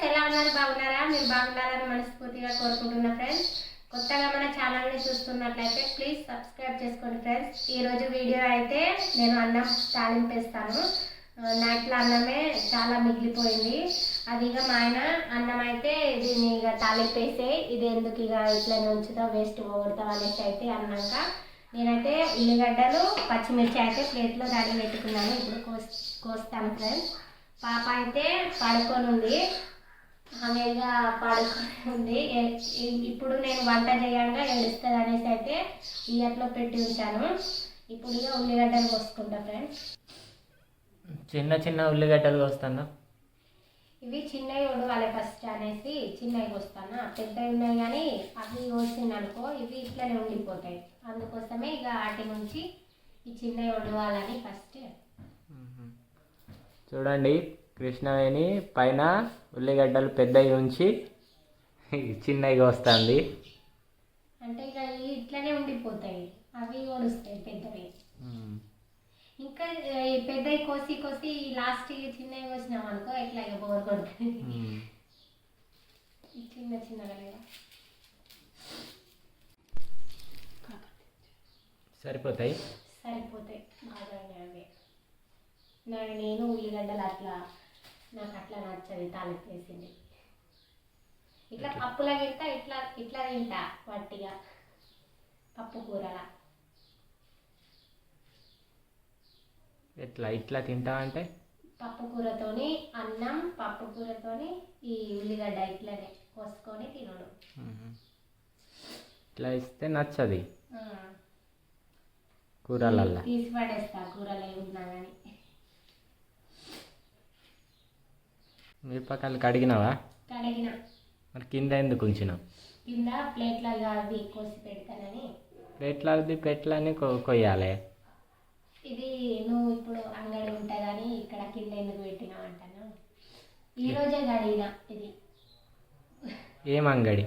Friends ఎలా ఉన్నారు? బాగున్నారా? మీరు బాగున్నారని మనస్ఫూర్తిగా కోరుకుంటున్నా ఫ్రెండ్స్ కొత్తగా మన ఛానల్ని చూస్తున్నట్లయితే ప్లీజ్ సబ్స్క్రైబ్ చేసుకోండి ఫ్రెండ్స్. ఈరోజు వీడియో అయితే నేను అన్నం తాలింపేస్తాను. ఆ, నైట్లో అన్నమే చాలా మిగిలిపోయింది. అది ఇక మా ఆయన అన్నం అయితే దీన్ని ఇక తాలింపేసే ఇది ఎందుకు ఇక ఇట్లనే ఉంచుతావు వేస్ట్ పోగొడతావు అనేసి అయితే అన్నాక నేనైతే ఉల్లిగడ్డలు పచ్చిమిర్చి అయితే ప్లేట్లో రెడీ పెట్టుకున్నాను. ఇప్పుడు కోస్ కోస్తాను ఫ్రెండ్స్. పాప అయితే పడుకొని ఉంది ఆమెగా పడుకొని ఉంది. ఇప్పుడు నేను వంట చేయంగా ఏడుస్తుంది అనేసి అయితే ఇయర్లో పెట్టి ఉంచాను. ఇప్పుడు ఇక ఉల్లిగడ్డలు కోసుకుంటా ఫ్రెండ్స్. చిన్న చిన్న ఉల్లిగడ్డలు వస్తాను ఇవి చిన్నవి ఉడవాలి ఫస్ట్ అనేసి చిన్నవి కోస్తాను? పెద్దవి ఉన్నాయి కానీ అవి కోసింది అనుకో ఇవి ఇట్లనే ఉండిపోతాయి. అందుకోసమే ఇక వాటి నుంచి ఈ చిన్నవి ఉడవాలని ఫస్ట్ చూడండి. కృష్ణవేణి పైన ఉల్లిగడ్డలు పెద్దవి ఉంచి చిన్నవి వస్తుంది. అంటే ఇక ఇట్లనే ఉండిపోతాయి. అవి ఒడుస్తాయి పెద్దవి. ఇంకా పెద్దవి కోసి కోసి లాస్ట్ చిన్నవి కోసినాం అనుకో ఇట్లా బోర్ కొడుతుంది. చిన్న చిన్నగా సరిపోతాయి. సరిపోతాయి. బాగా నేను ఉల్లిగడ్డలు అట్లా నాకు అట్లా నచ్చది తాలింపు వేసింది. ఇట్లా పప్పులా తింటా ఇట్లా ఇట్లా తింటా వట్టిగా. పప్పు కూరలా. ఎట్లా ఇట్లా తింటావంటే పప్పు కూరతోని అన్నం పప్పు కూరతోని ఈ ఉల్లిగడ్డ ఇట్లనే కోసుకొని తినడు. ఇట్లా ఇస్తే నచ్చది. కూరలల్లా. తీసి పడేస్తా కూరలు ఏమున్నా కానీ మిరపకాయలు కడిగినావా? కడిగిన. మరి కింద ఎందుకు ఉంచినావు? కింద ప్లేట్లో అవి కోసి పెడతానని. ప్లేట్ల అది ప్లేట్లని కొయ్యాలి. ఇది నువ్వు ఇప్పుడు అంగడి ఉంటాయి కానీ ఇక్కడ కింద ఎందుకు పెట్టినావు అంటాను. ఈ రోజే కడిగిన ఇది. ఏం అంగడి?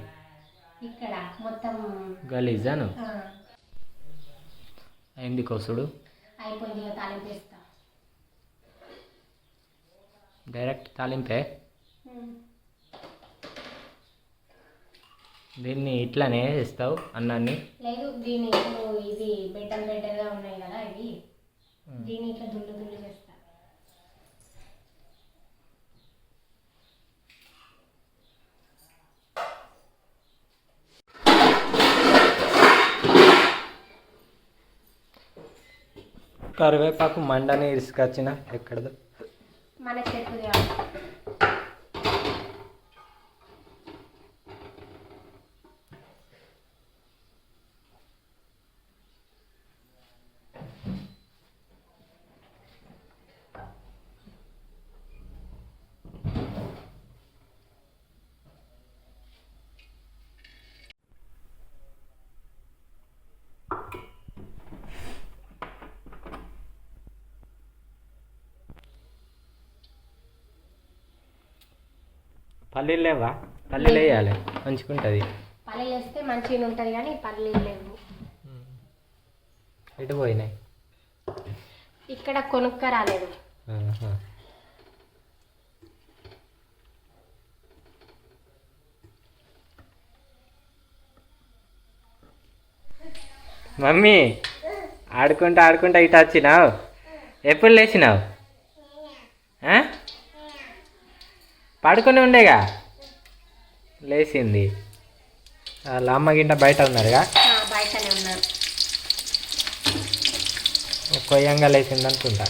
ఇక్కడ మొత్తం గలీజాను? అయింది కొసుడు అయిపోయింది తాలింపు డైరెక్ట్ తాలింపే? దీన్ని ఇట్లానే ఇస్తావు అన్నాన్ని? లేదు దీని ఇది బెటర్ బెటర్గా ఉన్నాయి కదా ఇవి. దీన్ని ఇట్లా దుల్లు దుల్లు చేస్తా. కరివేపాకు మండని ఇసుకొచ్చిన ఎక్కడదో? మన చెట్టు కాదు పల్లీలు లేవా? పల్లీలు వేయాలి. మంచుకుంటుంది పల్లీలు వేస్తే మంచిగా ఉంటుంది కానీ పల్లీలు లేవు. ఎటు పోయినాయి? ఇక్కడ కొనుక్క రాలేదు. మమ్మీ ఆడుకుంటా ఆడుకుంటా ఇటు వచ్చినావు? ఎప్పుడు లేచినావు? పడుకొని ఉండేగా? లేచింది. వాళ్ళ అమ్మ గింట బయట ఉన్నారుగా? ఆ, బయటనే ఉన్నారు. కొయ్యంగా లేచింది అనుకుంటా.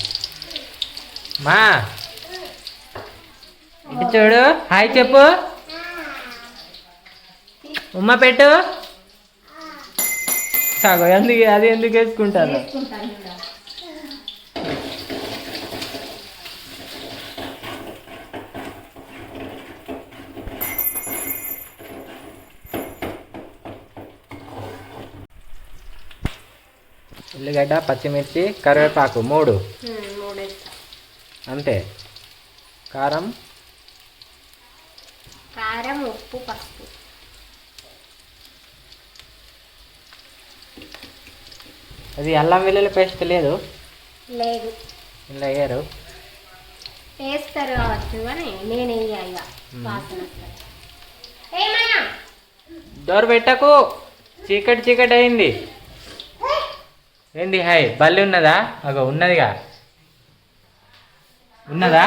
మా! ఇటు చూడు. హాయ్ చెప్పు. ఉమ్మ పెట్టు. సాగో ఎందుకు అది ఎందుకు వేసుకుంటాను. ఉల్లిగడ్డ పచ్చిమిర్చి కరివేపాకు మూడు. అంతే. కారం? కారం ఉప్పు పసుపు. అది అల్లం వెల్లుల్లి పేస్ట్ లేదు? లేదు. ఇలా వేయరు వేస్తారు కావచ్చు నేను వాసన. డోర్ పెట్టకు. చీకటి చీకటి అయింది. ఏంది? హాయ్ బల్లి ఉన్నదా? అగో ఉన్నదిగా. ఉన్నదా.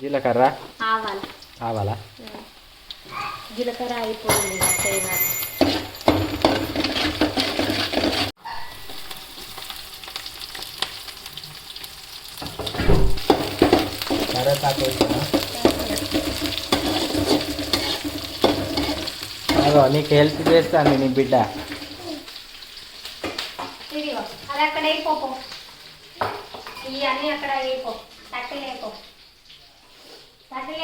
జీలకర్ర? ఆవాలు. కావాలా జీలకర్ర అయిపోయింది కరేపాకు వేసినా అగో నీకు హెల్ప్ చేస్తాను నీ బిడ్డ. అది అక్కడ అయిపోపో ఇవన్నీ అయిపో. తట్టలు అయిపో. తట్టలు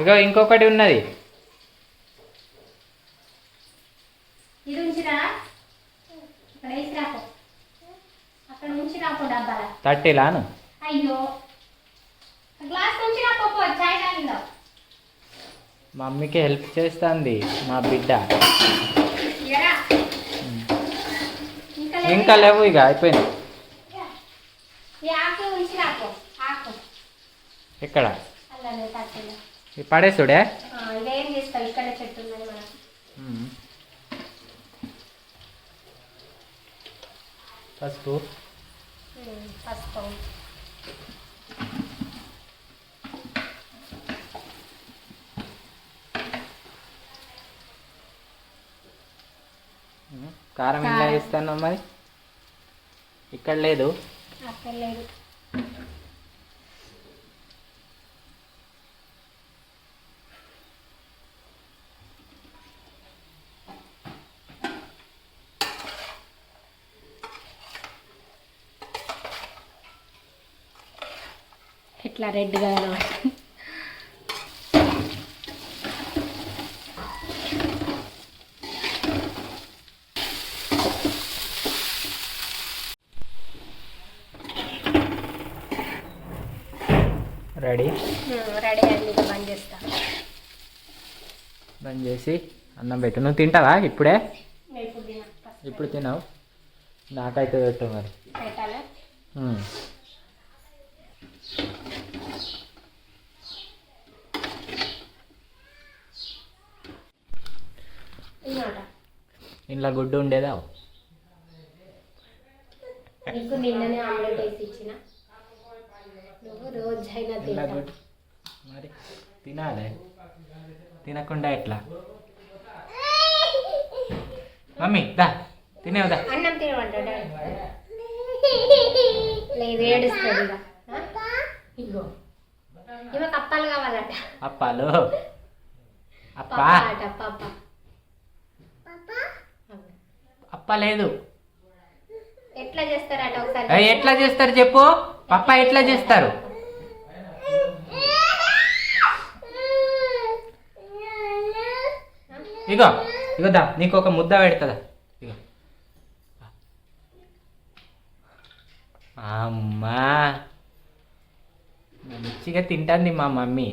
ఇగో ఇంకొకటి ఉన్నది ఇది ఉంచిరా ఇక్కడ వేసి రాపో ఉంచి రాపో డబ్బాల తట్టిలాను అయ్యో. గ్లాస్ ఉంచి రాపో పో, చాయ్ తాగిందో మమ్మీకి హెల్ప్ చేస్తుంది మా బిడ్డ. ఇంకా లేవు ఇక అయిపోయింది. ఇక్కడ పడేసుడే. పసుపు ఉమ్, పసుపు. కారం ఇలా కారం. వేస్తాను మరి ఇక్కడ లేదు అక్కడ లేదు ఎట్లా రెడ్గా రెడీ రెడీ అయింది ఇక బంద్ చేస్తా. బంద్ చేసి అన్నం పెట్టు. నువ్వు తింటావా ఇప్పుడే? ఇప్పుడు తినవు. నాకైతే పెట్టు మరి. పెట్టాలా? ఇంట్లో గుడ్డు ఉండేదా? నీకు నిన్ననే ఆమ్లెట్ వేసి ఇచ్చిన. నువ్వు రోజైనా ఇంట్లో తింటావు గుడ్డు. మరి తినాలి. తినకుండా ఎట్లా? మమ్మీ దా తినేవు దా. అన్నం తినమంటాడు లేదు ఏడుస్తుంది? ఇగో. అప్పాలు కావాలట. అప్పాలు? అప్ప? పప్ప అట పప్ప అప్ప లేదు ఎట్లా చేస్తారట ఏ, ఒకసారి ఎట్లా చేస్తారు చెప్పు? పప్ప ఎట్లా చేస్తారు? ఇగో ఇగో దా నీకు ఒక ముద్ద పెడతదా. ఇగో. అమ్మా. మంచిగా తింటుంది మా మమ్మీ.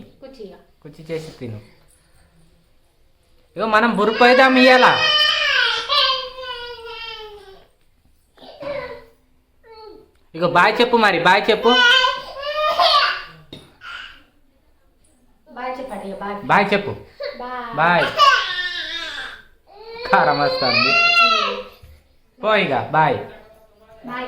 కుచ్చి చేసి తిను. ఇగో మనం బురిపోయిదాం ఇయ్యాల. ఇగో బాయ్ చెప్పు మరి బాయ్ చెప్పు. ఇక బాయ్. చెప్పు. బాయ్. కారం వస్తుంది. పో ఇక బాయ్. బాయ్.